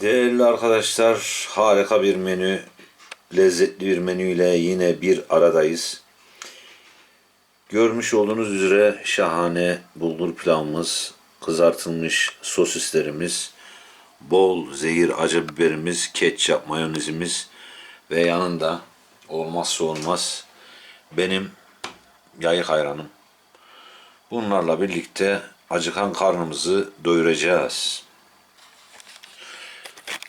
Değerli arkadaşlar, harika bir menü, lezzetli bir menüyle yine bir aradayız. Görmüş olduğunuz üzere şahane bulgur pilavımız, kızartılmış sosislerimiz, bol zehir acı biberimiz, ketçap, mayonezimiz ve yanında olmazsa olmaz benim yayık ayranım. Bunlarla birlikte acıkan karnımızı doyuracağız.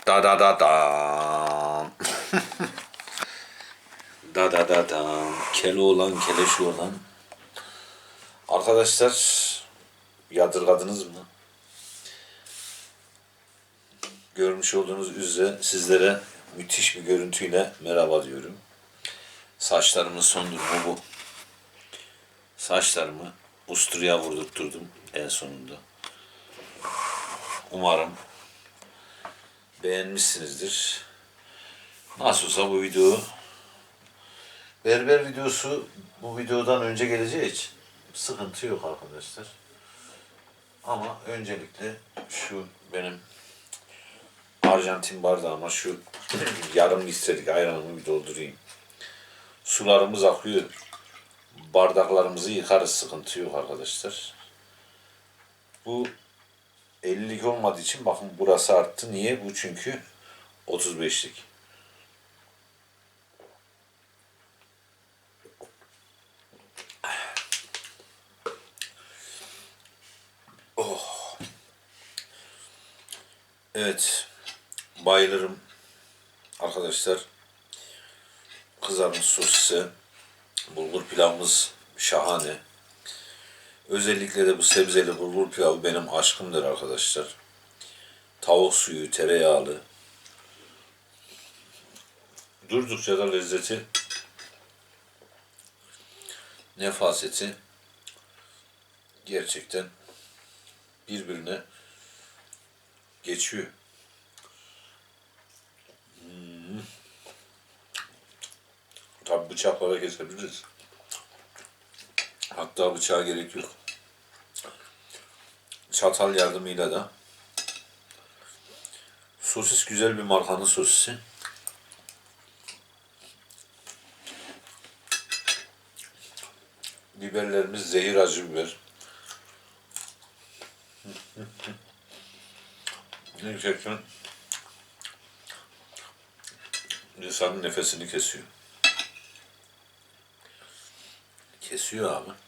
Da da da da. da da da da. Kele olan keleş olan. Arkadaşlar yadırgadınız mı? Görmüş olduğunuz üzere sizlere müthiş bir görüntüyle merhaba diyorum. Saçlarımın son durumu bu. Saçlarımı usturaya vurdurtturdum en sonunda. Umarım beğenmişsinizdir. Nasıl olsa bu video berber videosu bu videodan önce geleceği için sıkıntı yok arkadaşlar. Ama öncelikle şu benim Arjantin bardağıma şu yarım litrelik ayranımı bir doldurayım. Sularımız akıyor. Bardaklarımızı yıkarız sıkıntı yok arkadaşlar. Bu 50'lik olmadığı için bakın burası arttı. Niye? Bu çünkü 35'lik. Oh. Evet. Bayılırım. Arkadaşlar kızarmış sosise bulgur pilavımız şahane. Özellikle de bu sebzeli bulgur pilavı benim aşkımdır arkadaşlar. Tavuk suyu, tereyağlı. Durdukça da lezzeti, nefaseti gerçekten birbirine geçiyor. Hmm. Tabi bıçaklara kesebiliriz. Hatta bıçağa gerek yok. Çatal yardımıyla da. Sosis güzel bir markanın sosisi. Biberlerimiz zehir acı biber. Gerçekten insanın nefesini kesiyor. Kesiyor abi.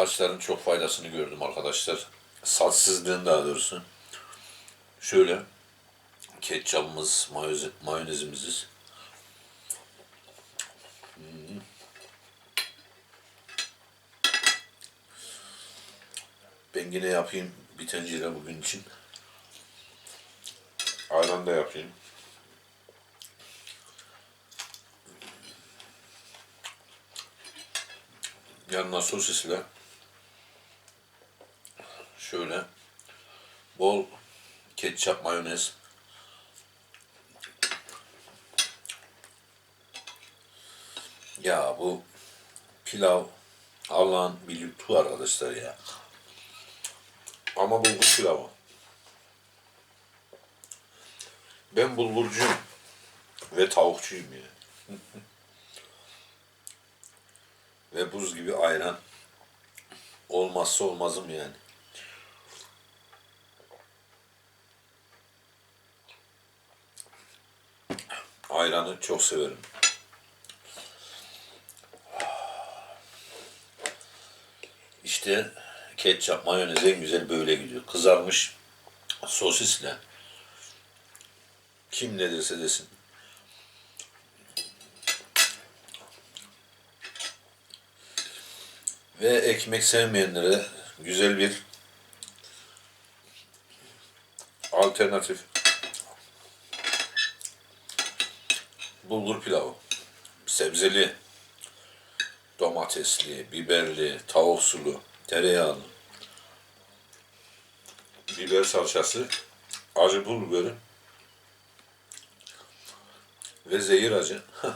Saçların çok faydasını gördüm arkadaşlar. Saçsızlığın daha doğrusu. Şöyle ketçapımız, mayonez, mayonezimiz. Hmm. Ben yine yapayım bir tencere bugün için. Ayran da yapayım. Yanına sosisle şöyle bol ketçap mayonez ya bu pilav Allah'ın bir lütfu arkadaşlar ya. Ama bulgur pilavı. Ben bulgurcuyum ve tavukçuyum ya. ve buz gibi ayran olmazsa olmazım yani. Ayranı çok severim. İşte ketçap, mayonez en güzel böyle gidiyor. Kızarmış sosisle kim ne derse desin. Ve ekmek sevmeyenlere güzel bir alternatif bulgur pilavı. Sebzeli, domatesli, biberli, tavuk sulu, tereyağlı, biber salçası, acı pul ve zehir acı.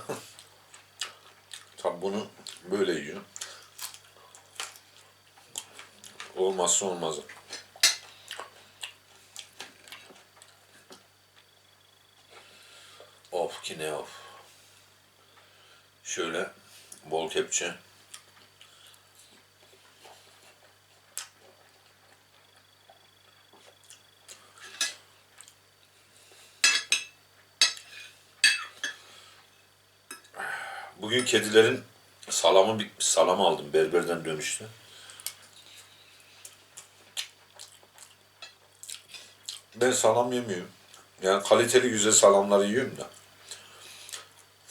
Tabi bunu böyle yiyor. Olmazsa olmazı. Of ki ne of. Şöyle bol kepçe. Bugün kedilerin salamı bitmiş. Salam aldım berberden dönüşte. Ben salam yemiyorum. Yani kaliteli güzel salamları yiyorum da.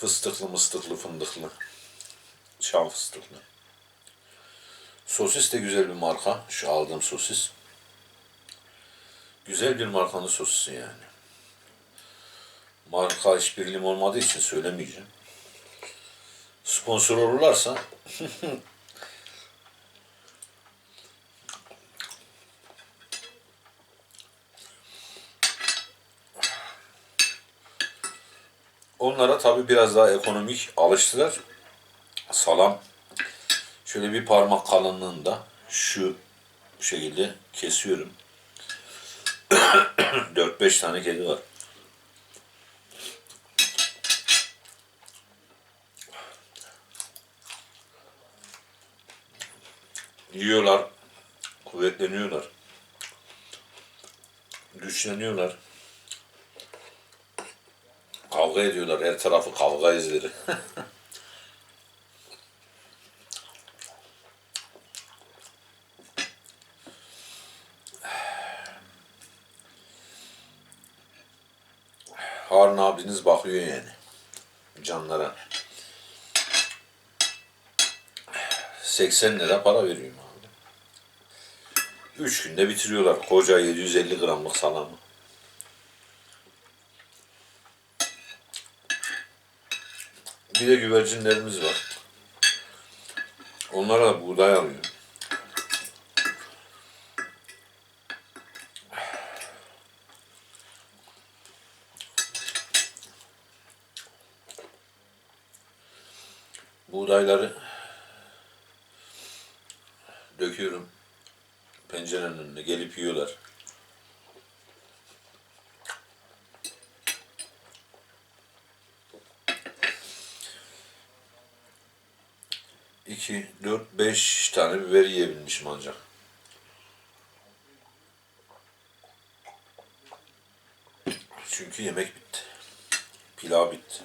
Fıstıklı mıstıklı fındıklı. Şam fıstıklı. Sosis de güzel bir marka. Şu aldığım sosis. Güzel bir markanın sosisi yani. Marka işbirliğim olmadığı için söylemeyeceğim. Sponsor olurlarsa Onlara tabi biraz daha ekonomik alıştılar. Salam şöyle bir parmak kalınlığında şu şekilde kesiyorum. 4-5 tane kedi var. Yiyorlar, kuvvetleniyorlar, güçleniyorlar. Kavga ediyorlar. Her tarafı kavga izleri. Harun abiniz bakıyor yani. Canlara. 80 lira para veriyorum abi. 3 günde bitiriyorlar koca 750 gramlık salamı. Bir de güvercinlerimiz var. Onlara da buğday alıyorum. Buğdayları döküyorum. Pencerenin önüne gelip yiyorlar. İki, dört, beş tane biber yiyebilmişim ancak. Çünkü yemek bitti. Pilav bitti.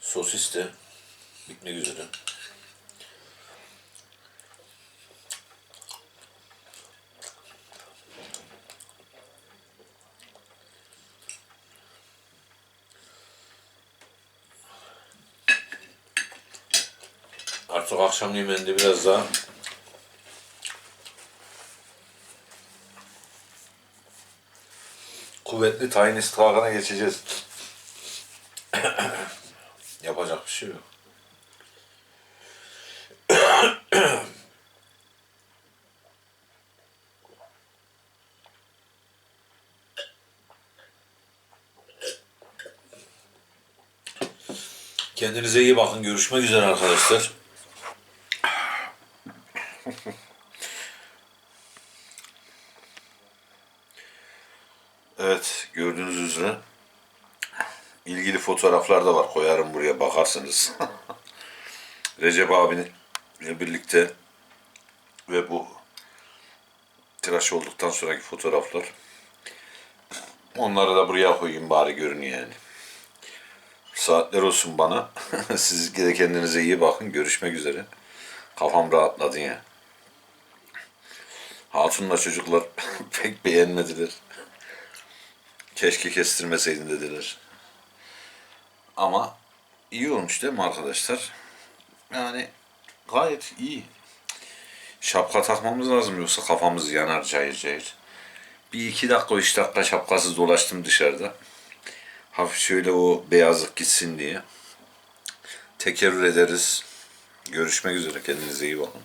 Sosis de bitmek üzere. Artık akşam yemeğinde biraz daha kuvvetli tayin istihakına geçeceğiz. Yapacak bir şey yok. Kendinize iyi bakın. Görüşmek üzere arkadaşlar. Evet, gördüğünüz üzere ilgili fotoğraflar da var. Koyarım buraya bakarsınız. Recep abinle birlikte ve bu tıraş olduktan sonraki fotoğraflar. Onları da buraya koyayım bari görünüyor yani. Saatler olsun bana. Siz de kendinize iyi bakın. Görüşmek üzere. Kafam rahatladı ya. Hatunla çocuklar pek beğenmediler. Keşke kestirmeseydin dediler. Ama iyi olmuş değil mi arkadaşlar? Yani gayet iyi. Şapka takmamız lazım yoksa kafamız yanar cayır cayır. Bir iki dakika, üç dakika şapkasız dolaştım dışarıda. Hafif şöyle o beyazlık gitsin diye. Tekerrür ederiz. Görüşmek üzere. Kendinize iyi bakın.